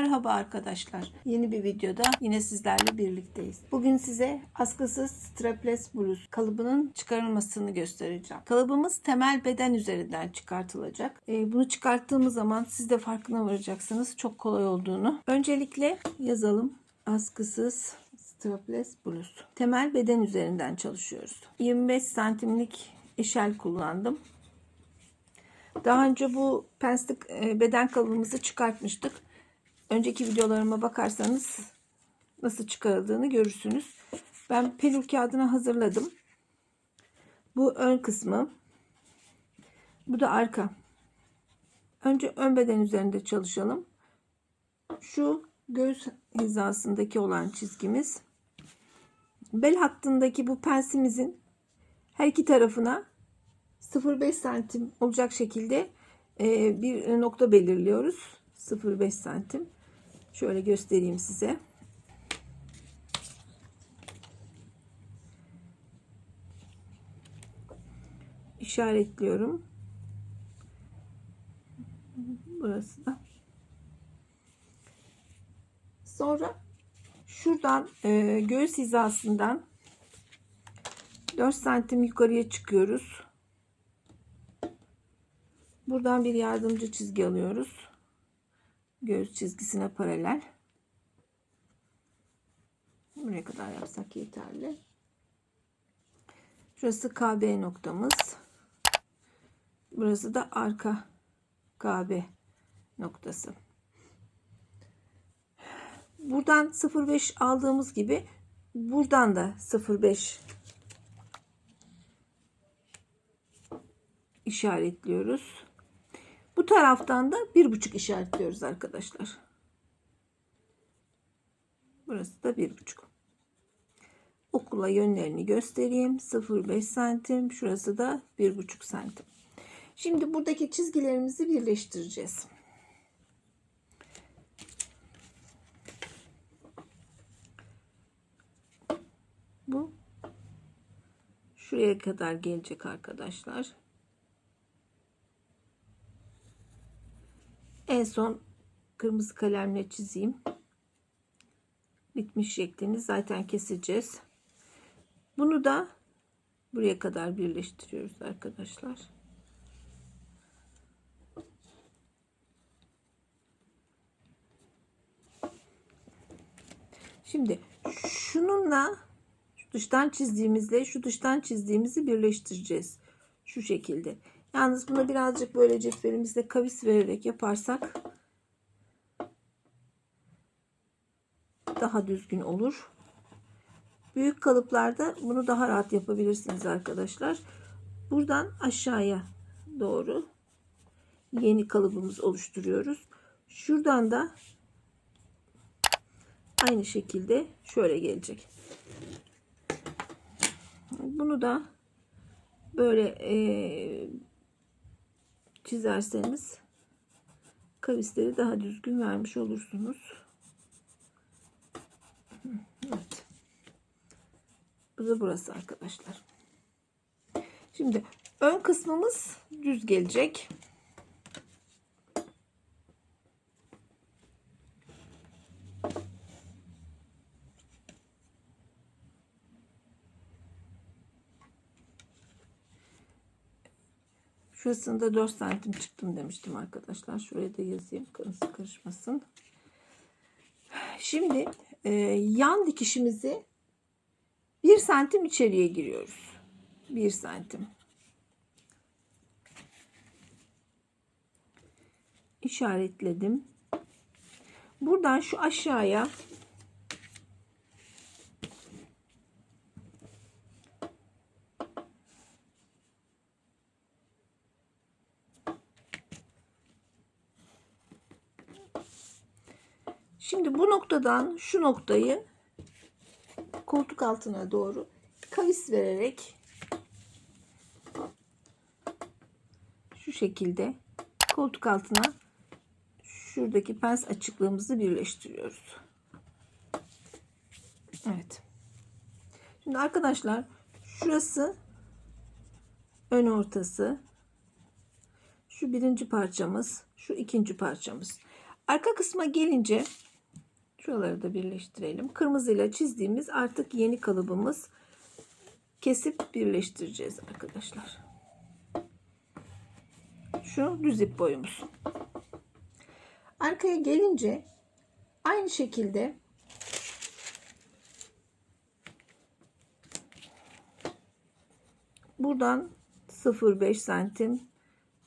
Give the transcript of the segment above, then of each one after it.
Merhaba arkadaşlar. Yeni bir videoda yine sizlerle birlikteyiz. Bugün size askısız strapless bluz kalıbının çıkarılmasını göstereceğim. Kalıbımız temel beden üzerinden çıkartılacak. Ee, bunu çıkarttığımız zaman siz de farkına varacaksınız çok kolay olduğunu. Öncelikle yazalım. Askısız strapless bluz. Temel beden üzerinden çalışıyoruz. 25 santimlik eşel kullandım. Daha önce bu penslik e, beden kalıbımızı çıkartmıştık. Önceki videolarıma bakarsanız nasıl çıkarıldığını görürsünüz. Ben pelül kağıdını hazırladım. Bu ön kısmı. Bu da arka. Önce ön beden üzerinde çalışalım. Şu göğüs hizasındaki olan çizgimiz. Bel hattındaki bu pensimizin her iki tarafına 0,5 santim olacak şekilde e, bir nokta belirliyoruz. 0,5 santim. Şöyle göstereyim size. İşaretliyorum. Burası da. Sonra şuradan e, göğüs hizasından 4 santim yukarıya çıkıyoruz. Buradan bir yardımcı çizgi alıyoruz. Göğüs çizgisine paralel. Buraya kadar yapsak yeterli. Şurası KB noktamız. Burası da arka KB noktası. Buradan 0.5 aldığımız gibi buradan da 0.5 işaretliyoruz. Taraftan da bir buçuk işaretliyoruz arkadaşlar. Burası da bir buçuk. Okula yönlerini göstereyim. 0,5 santim. Şurası da bir buçuk santim. Şimdi buradaki çizgilerimizi birleştireceğiz. Bu şuraya kadar gelecek arkadaşlar. En son kırmızı kalemle çizeyim. Bitmiş şeklini zaten keseceğiz. Bunu da buraya kadar birleştiriyoruz arkadaşlar. Şimdi şununla şu dıştan çizdiğimizle şu dıştan çizdiğimizi birleştireceğiz. Şu şekilde. Yalnız buna birazcık böyle cetvelimizde kavis vererek yaparsak daha düzgün olur. Büyük kalıplarda bunu daha rahat yapabilirsiniz arkadaşlar. Buradan aşağıya doğru yeni kalıbımız oluşturuyoruz. Şuradan da aynı şekilde şöyle gelecek. Bunu da böyle e, çizerseniz kavisleri daha düzgün vermiş olursunuz. Evet. Bu da burası arkadaşlar. Şimdi ön kısmımız düz gelecek. Şurasında 4 santim çıktım demiştim arkadaşlar. Şuraya da yazayım. Karısı karışmasın. Şimdi e, yan dikişimizi 1 santim içeriye giriyoruz. 1 santim. İşaretledim. Buradan şu aşağıya Şimdi bu noktadan şu noktayı koltuk altına doğru kavis vererek şu şekilde koltuk altına şuradaki pens açıklığımızı birleştiriyoruz. Evet. Şimdi arkadaşlar şurası ön ortası şu birinci parçamız şu ikinci parçamız Arka kısma gelince şuraları da birleştirelim. Kırmızıyla çizdiğimiz artık yeni kalıbımız. Kesip birleştireceğiz arkadaşlar. Şu düz ip boyumuz. Arkaya gelince aynı şekilde buradan 0,5 santim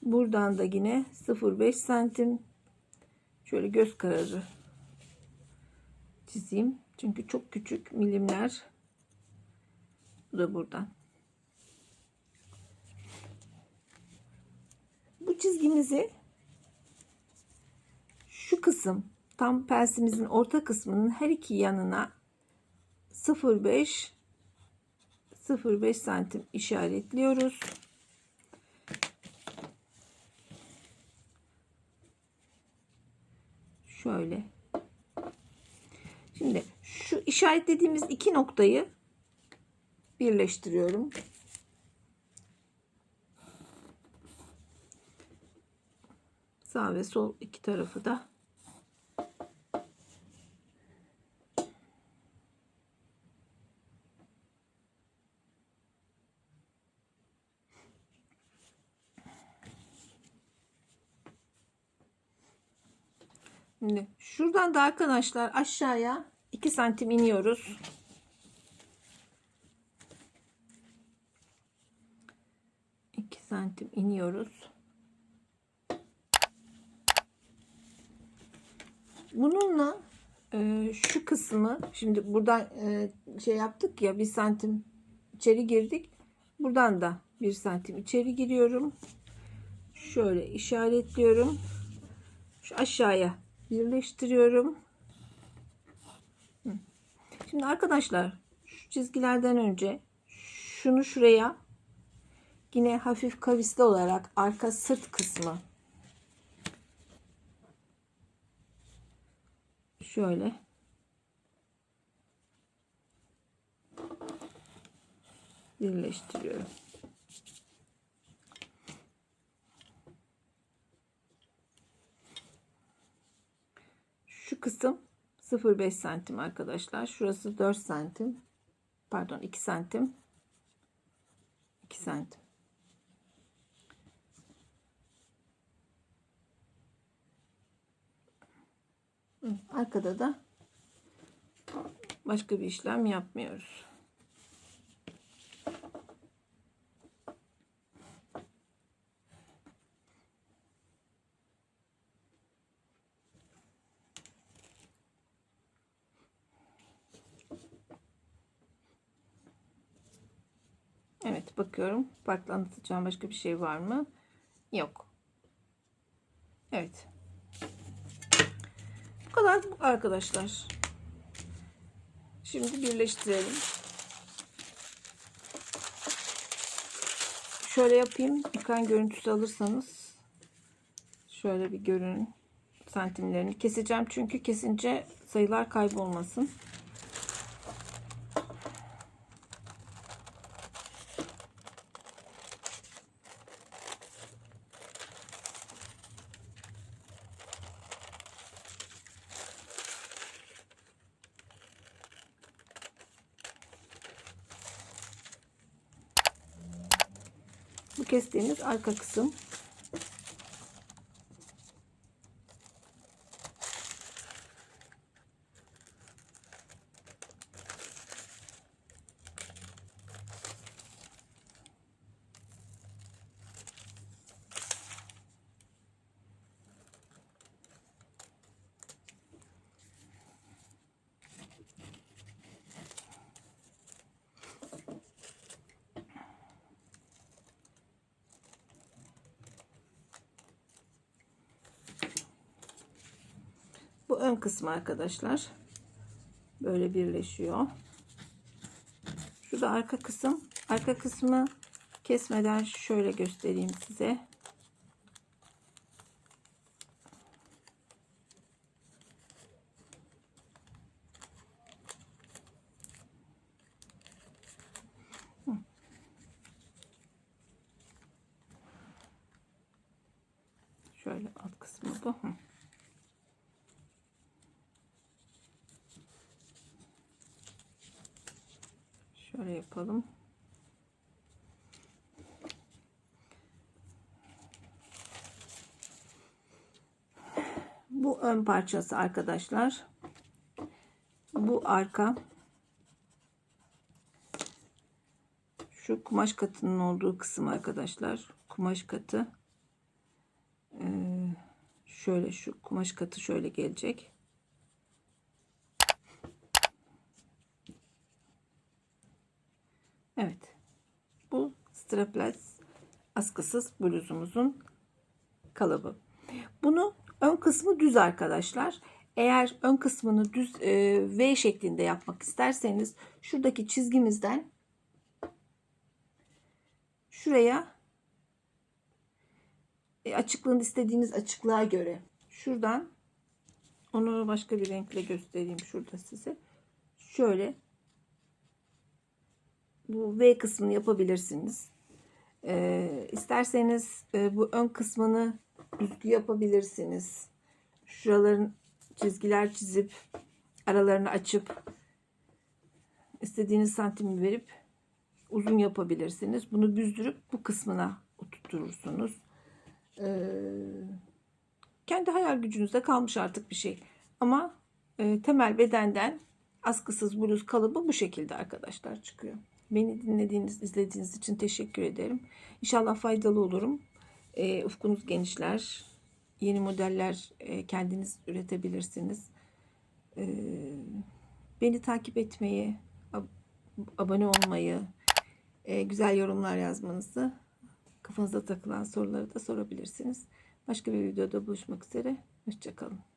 buradan da yine 0,5 santim şöyle göz kararı çizeyim çünkü çok küçük milimler bu da buradan bu çizgimizi şu kısım tam pensimizin orta kısmının her iki yanına 0,5 0,5 santim işaretliyoruz. Şöyle. Şimdi şu işaretlediğimiz iki noktayı birleştiriyorum. Sağ ve sol iki tarafı da Şimdi şuradan da arkadaşlar aşağıya 2 santim iniyoruz. İki santim iniyoruz. Bununla e, şu kısmı şimdi buradan e, şey yaptık ya bir santim içeri girdik. Buradan da bir santim içeri giriyorum. Şöyle işaretliyorum. Şu aşağıya birleştiriyorum. Şimdi arkadaşlar şu çizgilerden önce şunu şuraya yine hafif kavisli olarak arka sırt kısmı şöyle birleştiriyorum. Şu kısım 0,5 santim arkadaşlar. Şurası 4 santim. Pardon 2 santim. 2 santim. Arkada da başka bir işlem yapmıyoruz. Evet bakıyorum. Farklı anlatacağım başka bir şey var mı? Yok. Evet. Bu kadar arkadaşlar. Şimdi birleştirelim. Şöyle yapayım. Ekran görüntüsü alırsanız şöyle bir görün santimlerini keseceğim çünkü kesince sayılar kaybolmasın. Kestiğimiz arka kısım. Bu ön kısmı arkadaşlar. Böyle birleşiyor. Şu da arka kısım. Arka kısmı kesmeden şöyle göstereyim size. Şöyle alt kısmı bu. Yapalım. Bu ön parçası arkadaşlar. Bu arka. Şu kumaş katının olduğu kısım arkadaşlar. Kumaş katı. Ee, şöyle şu kumaş katı şöyle gelecek. Evet. Bu strapless askısız bluzumuzun kalıbı. Bunu ön kısmı düz arkadaşlar. Eğer ön kısmını düz e, V şeklinde yapmak isterseniz şuradaki çizgimizden şuraya e, açıklığını istediğiniz açıklığa göre şuradan onu başka bir renkle göstereyim şurada size. Şöyle bu V kısmını yapabilirsiniz. Ee, isterseniz e, bu ön kısmını düzgü yapabilirsiniz. Şuraların çizgiler çizip aralarını açıp istediğiniz santimi verip uzun yapabilirsiniz. Bunu büzdürüp bu kısmına oturturursunuz. Ee, kendi hayal gücünüzde kalmış artık bir şey. Ama e, temel bedenden askısız bluz kalıbı bu şekilde arkadaşlar çıkıyor. Beni dinlediğiniz, izlediğiniz için teşekkür ederim. İnşallah faydalı olurum. E, ufkunuz genişler. Yeni modeller e, kendiniz üretebilirsiniz. E, beni takip etmeyi, ab- abone olmayı, e, güzel yorumlar yazmanızı, kafanıza takılan soruları da sorabilirsiniz. Başka bir videoda buluşmak üzere. Hoşçakalın.